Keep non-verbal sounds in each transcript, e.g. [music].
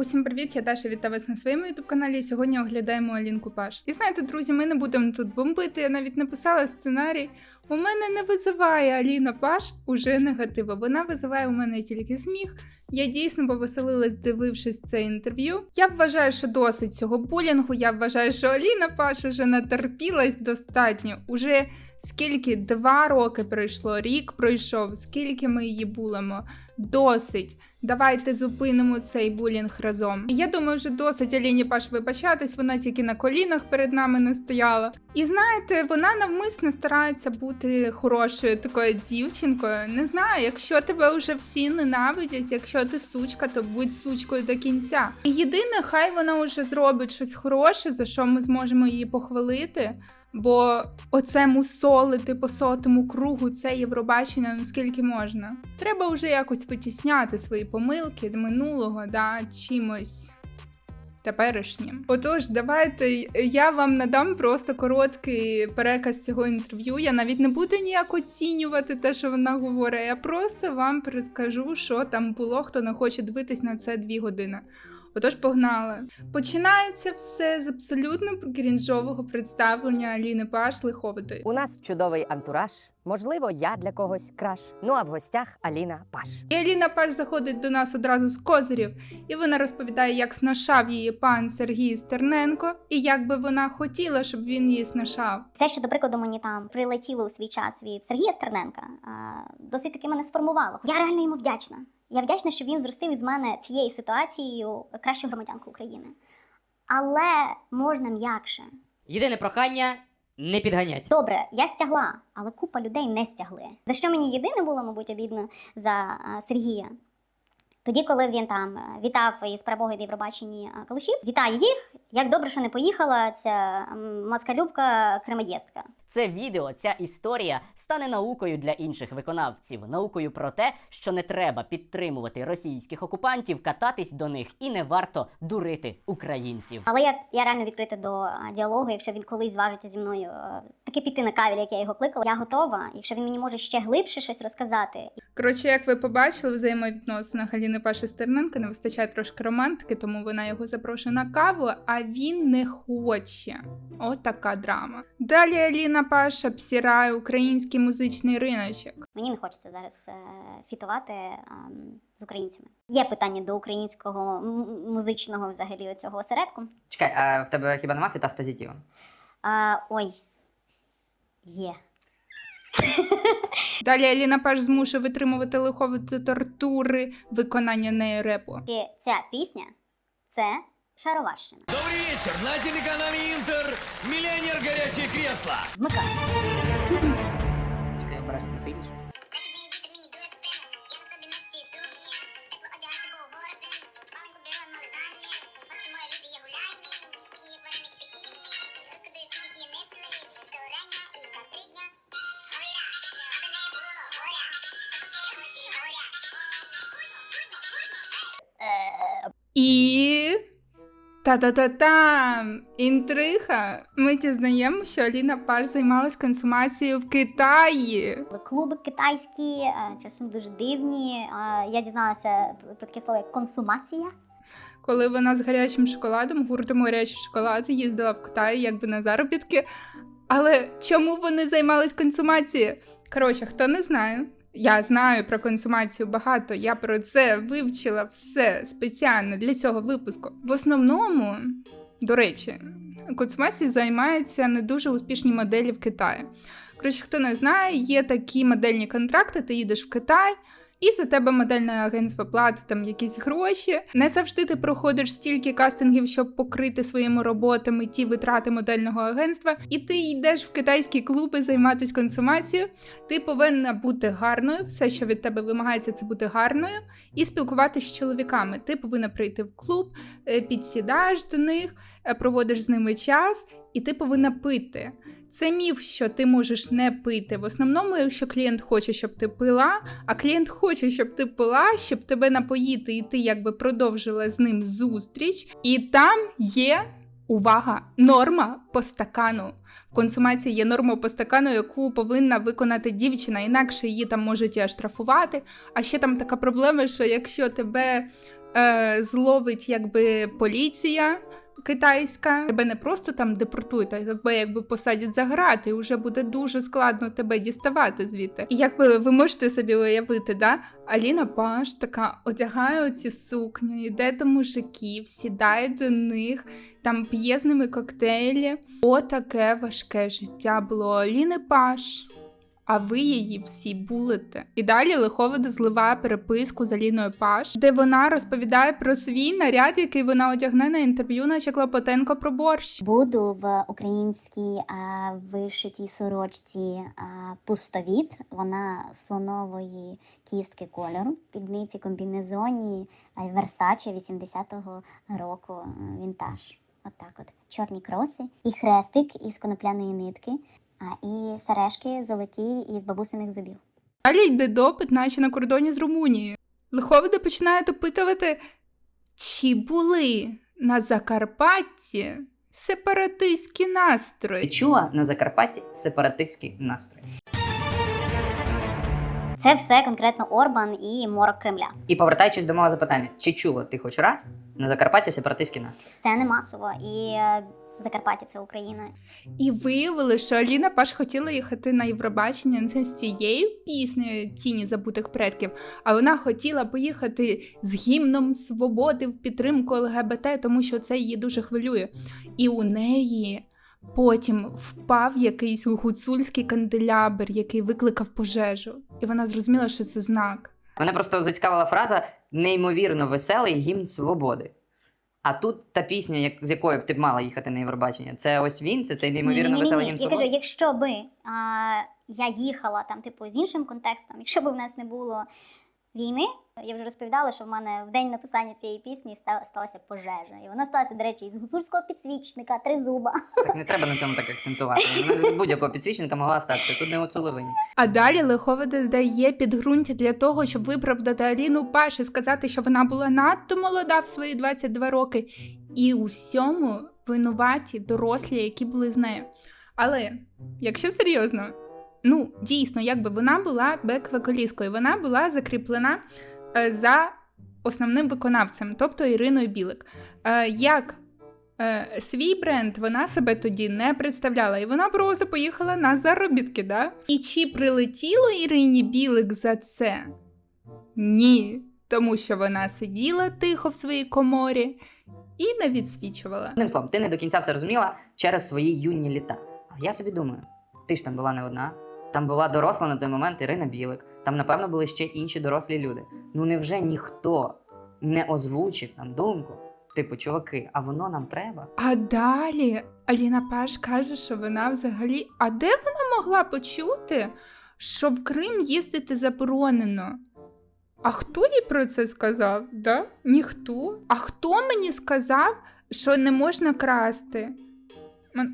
Усім привіт, я Даша вітаю вас на своєму ютуб каналі. Сьогодні оглядаємо Алінку Паш. І знаєте, друзі, ми не будемо тут бомбити. Я навіть написала сценарій. У мене не визиває Аліна Паш уже негативу. Вона визиває у мене тільки сміх. Я дійсно повеселилась, дивившись це інтерв'ю. Я вважаю, що досить цього булінгу. Я вважаю, що Аліна Паш уже натерпілась достатньо. Уже скільки два роки пройшло, рік пройшов, скільки ми її булимо. Досить. Давайте зупинимо цей булінг разом. Я думаю, вже досить Аліні Паш вибачатись, вона тільки на колінах перед нами не стояла. І знаєте, вона навмисно старається бути хорошою такою дівчинкою. Не знаю, якщо тебе вже всі ненавидять, якщо ти сучка, то будь сучкою до кінця. Єдине, хай вона вже зробить щось хороше, за що ми зможемо її похвалити. Бо оце мусолити по сотому кругу це Євробачення, ну скільки можна. Треба вже якось витісняти свої помилки минулого, да, чимось теперішнім. Отож, давайте я вам надам просто короткий переказ цього інтерв'ю. Я навіть не буду ніяк оцінювати те, що вона говорить. Я просто вам перескажу, що там було, хто не хоче дивитись на це дві години. Отож, погнали. Починається все з абсолютно крінжового представлення Аліни Паш Лиховитої. У нас чудовий антураж. Можливо, я для когось краш. Ну а в гостях Аліна Паш. І Аліна Паш заходить до нас одразу з козирів, і вона розповідає, як снашав її пан Сергій Стерненко, і як би вона хотіла, щоб він її снашав. Все, що до прикладу мені там прилетіло у свій час від Сергія Стерненка, досить таки мене сформувало. Я реально йому вдячна. Я вдячна, що він зростив із мене цією ситуацією кращу громадянку України. Але можна м'якше. Єдине прохання не підганять. Добре, я стягла, але купа людей не стягли. За що мені єдине було, мабуть, обідно за а, Сергія. Тоді, коли він там е, вітав із перемогою в Євробаченні Калушів, вітаю їх. Як добре, що не поїхала ця м, москалюбка кремаєстка. Це відео, ця історія стане наукою для інших виконавців, наукою про те, що не треба підтримувати російських окупантів, кататись до них і не варто дурити українців. Але я, я реально відкрита до діалогу. Якщо він колись зважиться зі мною е, таки піти на кавіль, як я його кликала, я готова. Якщо він мені може ще глибше щось розказати, Коротше, як ви побачили, в взаємовідносинах Паші Стерненка не вистачає трошки романтики, тому вона його запрошує на каву, а він не хоче. От така драма. Далі Аліна Паша обсирає український музичний риночок. мені не хочеться зараз е, фітувати ем, з українцями. Є питання до українського музичного взагалі цього осередку. Чекай, а в тебе хіба нема фіта з позитивом? А, ой, є. [laughs] Далі Аліна Паш змушує витримувати лиховити тортури виконання нею репу. І ця пісня це шароварщина. Добрий вечір! На телеканалі Інтер Мільйонер горячее кресло». Вмикай. Чекай, обережно не хилюсь. І. Та-та-та-там! Інтрига! Ми дізнаємо, що Аліна Паш займалась консумацією в Китаї. Клуби китайські, е, часом дуже дивні. Е, Я дізналася про таке слово як консумація. Коли вона з гарячим шоколадом, гуртом гарячий шоколад, їздила в Китай якби на заробітки. Але чому вони займались консумацією? Коротше, хто не знає, я знаю про консумацію багато. Я про це вивчила все спеціально для цього випуску. В основному, до речі, консумацією займаються не дуже успішні моделі в Китаї. Коротше, хто не знає, є такі модельні контракти, ти їдеш в Китай. І за тебе модельне агентство платить там якісь гроші. Не завжди ти проходиш стільки кастингів, щоб покрити своїми роботами ті витрати модельного агентства, і ти йдеш в китайські клуби займатися консумацією. Ти повинна бути гарною. Все, що від тебе вимагається, це бути гарною і спілкуватися з чоловіками. Ти повинна прийти в клуб, е, підсідаєш до них, е, проводиш з ними час, і ти повинна пити. Це міф, що ти можеш не пити. В основному, якщо клієнт хоче, щоб ти пила, а клієнт хоче, щоб ти пила, щоб тебе напоїти, і ти якби продовжила з ним зустріч. І там є увага, норма по стакану. В консумації є норма по стакану, яку повинна виконати дівчина, інакше її там можуть і оштрафувати. А ще там така проблема, що якщо тебе е, зловить якби поліція китайська. Тебе не просто там депортують, а тебе якби посадять за грати, і вже буде дуже складно тебе діставати звідти. І якби ви можете собі уявити, да? Аліна Паш така одягає оці сукню, йде до мужиків, сідає до них, там п'є з ними коктейлі. Отаке важке життя було Аліни Паш. А ви її всі булите. І далі Лиховода зливає переписку з Аліною Паш, де вона розповідає про свій наряд, який вона одягне на інтерв'ю, наче Клопотенко про борщ. Буду в українській а, вишитій сорочці а, пустовіт. Вона слонової кістки кольору. Підниці комбінезоні Versace 80-го року вінтаж. Отак от. Чорні кроси і хрестик із конопляної нитки, а, і сережки золоті із бабусиних зубів. Далі йде допит, наче на кордоні з Румунією. Лиховода починає допитувати, чи були на Закарпатті сепаратистські Ти настрої. чула на Закарпатті сепаратистський настрій. Це все конкретно Орбан і морок Кремля. І повертаючись до мого запитання, чи чула ти хоч раз на Закарпатті сепаратистський настрій? Це не масово, і е, Закарпаття це Україна. І виявили, що Аліна Паш хотіла їхати на Євробачення не з цією піснею Тіні забутих предків, а вона хотіла поїхати з гімном свободи в підтримку ЛГБТ, тому що це її дуже хвилює. І у неї потім впав якийсь гуцульський канделябр, який викликав пожежу. І вона зрозуміла, що це знак. Мене просто зацікавила фраза неймовірно веселий гімн свободи. А тут та пісня, як, з якою б ти б мала їхати на Євробачення, це ось він, це цей неймовірно Ні-ні-ні-ні. ні. Я кажу, якщо би а, я їхала там, типу, з іншим контекстом, якщо б в нас не було війни, я вже розповідала, що в мене в день написання цієї пісні сталася пожежа. І вона сталася, до речі, із гуцульського підсвічника, тризуба. Так не треба на цьому так акцентувати. Вона з будь-якого підсвічника могла статися. Тут не у Цуловині. А далі Лиховода дає підґрунтя для того, щоб виправдати Аліну Паш і сказати, що вона була надто молода в свої 22 роки, і у всьому винуваті дорослі, які були з нею. Але якщо серйозно, ну дійсно, якби вона була бек-вокалісткою, вона була закріплена е, за основним виконавцем, тобто Іриною Білик. Е, як е, свій бренд вона себе тоді не представляла, і вона просто поїхала на заробітки, да? І чи прилетіло Ірині Білик за це? Ні. Тому що вона сиділа тихо в своїй коморі і не відсвічувала. Одним словом, ти не до кінця все розуміла через свої юні літа. Але я собі думаю, ти ж там була не одна. Там була доросла на той момент Ірина Білик. Там, напевно, були ще інші дорослі люди. Ну невже ніхто не озвучив там думку? Типу, чуваки, а воно нам треба? А далі Аліна Паш каже, що вона взагалі. А де вона могла почути, що в Крим їздити заборонено? А хто їй про це сказав? Да? Ніхто. А хто мені сказав, що не можна красти?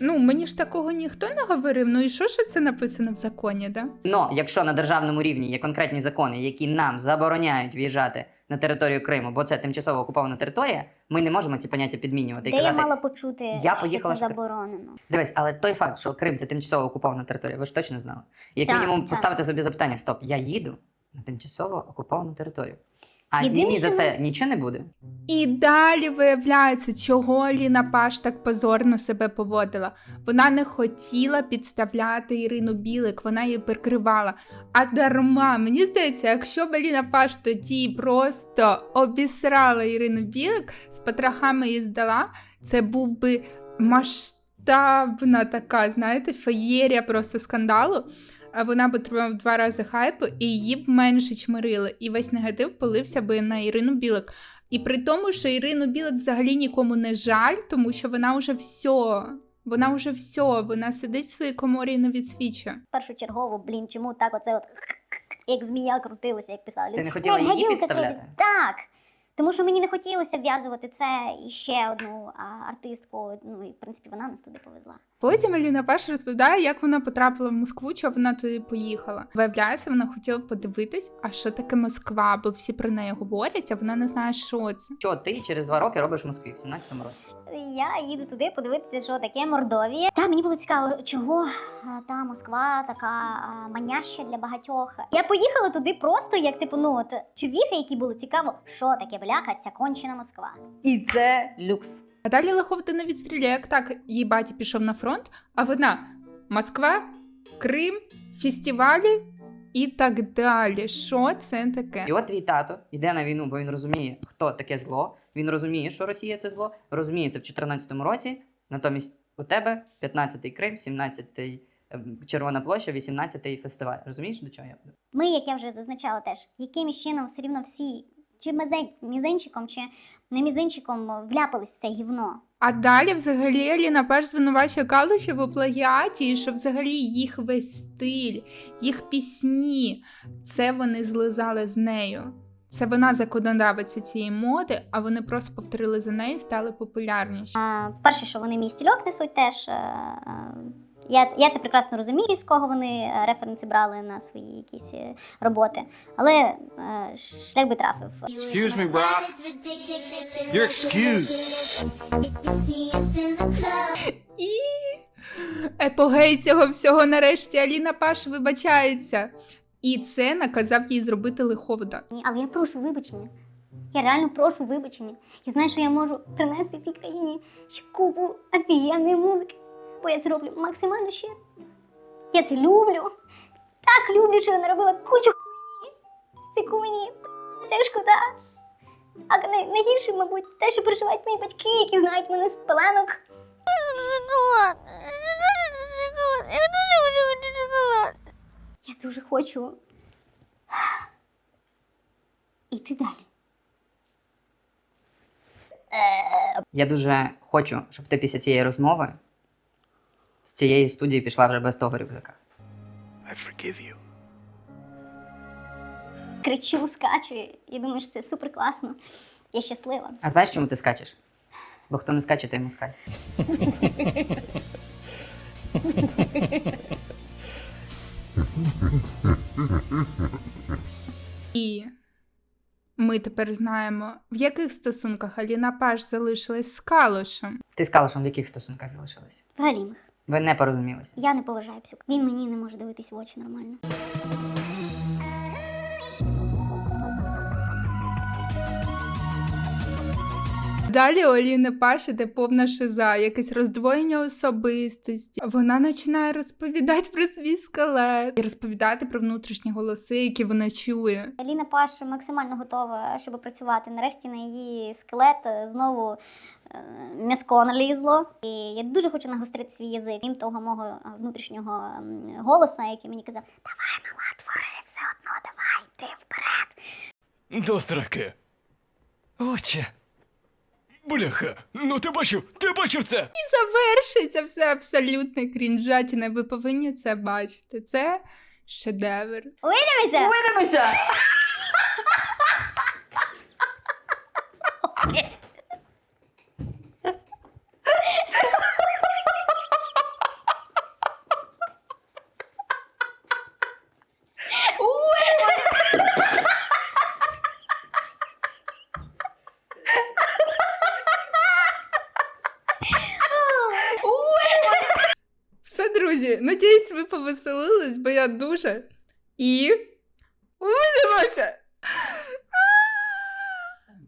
Ну, мені ж такого ніхто не говорив. Ну і що ж це написано в законі, да? Но якщо на державному рівні є конкретні закони, які нам забороняють в'їжджати на територію Криму, бо це тимчасово окупована територія, ми не можемо ці поняття підмінювати і Де я казати. мала почути, я що поїхала це ж- заборонено? Дивись, але той факт, що Крим це тимчасово окупована територія, ви ж точно знали. Як Так, мінімум так. поставити собі запитання: стоп, я їду на тимчасово окуповану територію. А Єдине, мені за що це нічого не буде. І далі виявляється, чого Ліна Паш так позорно себе поводила. Вона не хотіла підставляти Ірину Білик, вона її прикривала. А дарма, мені здається, якщо б Ліна Паш тоді просто обісрала Ірину Білик, з потрохами її здала, це був би масштабна така, знаєте, феєрія просто скандалу. А вона б отримала в два рази хайпу, і її б менше чмирили, і весь негатив полився би на Ірину Білик. І при тому, що Ірину Білик взагалі нікому не жаль, тому що вона вже все. Вона вже все, вона сидить в своїй коморі і не відсвічує. Першочергово, блін, чому так оце от як змія крутилася, як писали. Ти не хотіла її підставляти? Так. Тому що мені не хотілося в'язувати це і ще одну а, артистку. Ну і в принципі вона нас туди повезла. Потім Аліна перша розповідає, як вона потрапила в Москву, чого вона туди поїхала. Виявляється, вона хотіла подивитись, а що таке Москва, бо всі про неї говорять, а вона не знає, що це. Що ти через два роки робиш в Москві в 17-му році? Я їду туди подивитися, що таке Мордовія. Та мені було цікаво, чого е, та Москва така е, маняща для багатьох. Я поїхала туди просто як типу, ну от човіха, які було цікаво, що таке бляха, ця кончена Москва. І це люкс. А далі Лиховта відстріляє, як так її батя пішов на фронт, а вона Москва, Крим, фестивалі і так далі. Що це таке? І от твій тато йде на війну, бо він розуміє, хто таке зло. Він розуміє, що Росія це зло, розуміє це в 2014 році. Натомість у тебе 15-й Крим, 17-й ем, Червона площа, 18-й фестиваль. Розумієш, до чого я веду? Ми, як я вже зазначала, теж якимось чином все рівно всі, чи мизень, мізинчиком, чи не мізинчиком вляпались в це гівно. А далі, взагалі, Аліна перш звинувачує Калушів у плагіаті, і що взагалі їх весь стиль, їх пісні, це вони злизали з нею. Це вона законодавиця цієї моди, а вони просто повторили за нею і стали популярніші. Перше, що вони мій стільок несуть теж. Я, це- я це прекрасно розумію, з кого вони е, референси брали на свої якісь е, роботи. Але е, шлях би трафив. Excuse me, bro. You're excused. І епогей цього всього нарешті Аліна Паш вибачається. І це наказав їй зробити лиховда. Ні, Але я прошу вибачення. Я реально прошу вибачення. Я знаю, що я можу принести цій країні ще купу офігенної музики, бо я це роблю максимально ще. Я це люблю. Так люблю, що я наробила кучу хуйні. Це мені це шкода. А найгірше, мабуть, те, що переживають мої батьки, які знають мене з пеленок. Я дуже хочу іти далі. Я дуже хочу, щоб ти після цієї розмови з цієї студії пішла вже без того рюкзака. I forgive you. кричу, скачу. Я думаю, що це супер класно. Я щаслива. А знаєш, чому ти скачеш? Бо хто не скаче, той москаль. І ми тепер знаємо, в яких стосунках Аліна Паш залишилась з Калушем. Ти з Калушем в яких стосунках залишилась? Галімих. Ви не порозумілися. Я не поважаю псюк. Він мені не може дивитись в очі нормально. Далі у Аліни Паш іде повна шиза, якесь роздвоєння особистості. Вона починає розповідати про свій скелет і розповідати про внутрішні голоси, які вона чує. Аліна Паш максимально готова, щоб працювати. Нарешті на її скелет знову м'язко налізло. І я дуже хочу нагострити свій язик. Крім того мого е, внутрішнього голоса, який мені казав: Давай, мала, твори, все одно, давай, йди вперед. До сраки. Отче. Бляха, ну ти бачив, ти бачив це? І завершиться все абсолютно крінжатіне. Ви повинні це бачити. Це шедевр. Дивися! Видимося! Все, друзі, надіюсь, бо я дуже. І!